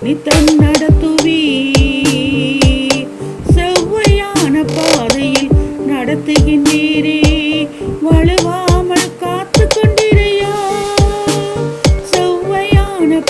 நித்தம் நடத்துவி. செவ்வையான பாதையில் நடத்துகின்றீரே வலுவாமல் காத்து கொண்டிரையா. செவ்வையான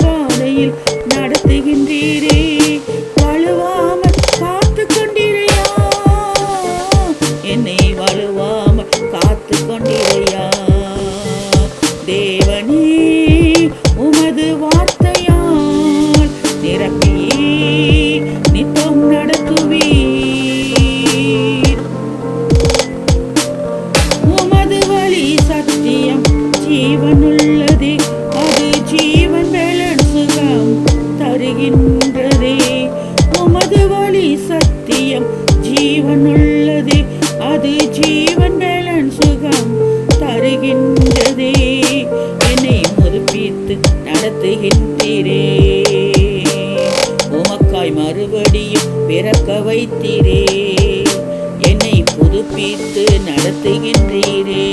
ஒளி சத்தியம். ஜீவன் உள்ளது அது ஜீவன் வேலன் சுகம் தருகின்றதே. என்னை முதுப்பித்து நடத்துகின்றீரே. உமக்காய் மறுபடியும் பிறக்க வைத்தீரே. என்னை புதுப்பித்து நடத்துகின்றீரே.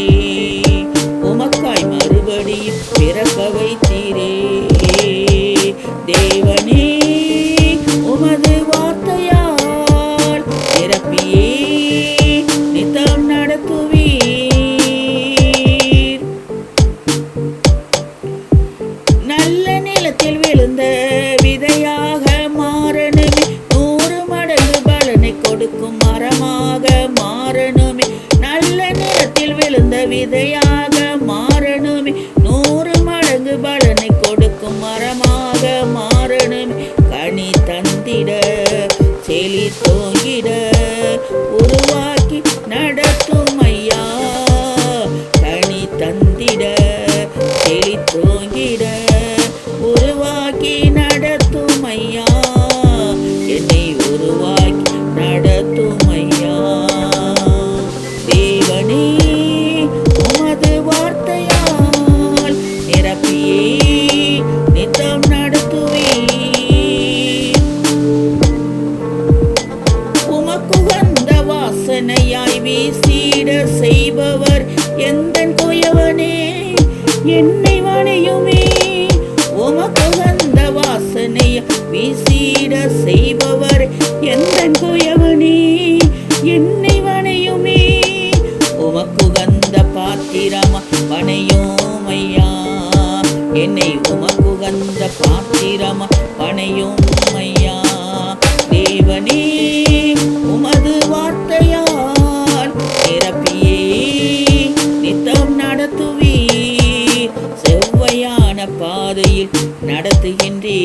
மாறணுமே. நல்ல நேரத்தில் விழுந்த விதையாக மாறணுமே. நூறு மடங்கு பலனை கொடுக்கும் மரமாக மாறணுமே. கனி தந்திட செலி தோங்கிட உருவாக்கி நடத்தும் ஐயா. கனி தந்திட செழி தோங்கிட வாசனையாய் வீசிட செய்பவர் எந்த குயவனே என்ன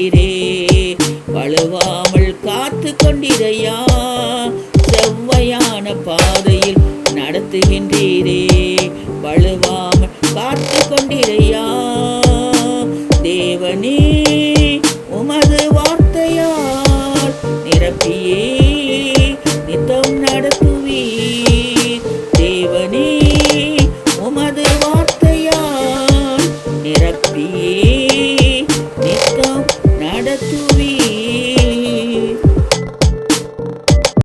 கொண்டீரே வலுவாமல் காத்து கொண்டீரையா செவ்வையான பாதையில் நடத்துகின்றீரே. வலுவாமல் காத்து கொண்டீரையா தேவனே.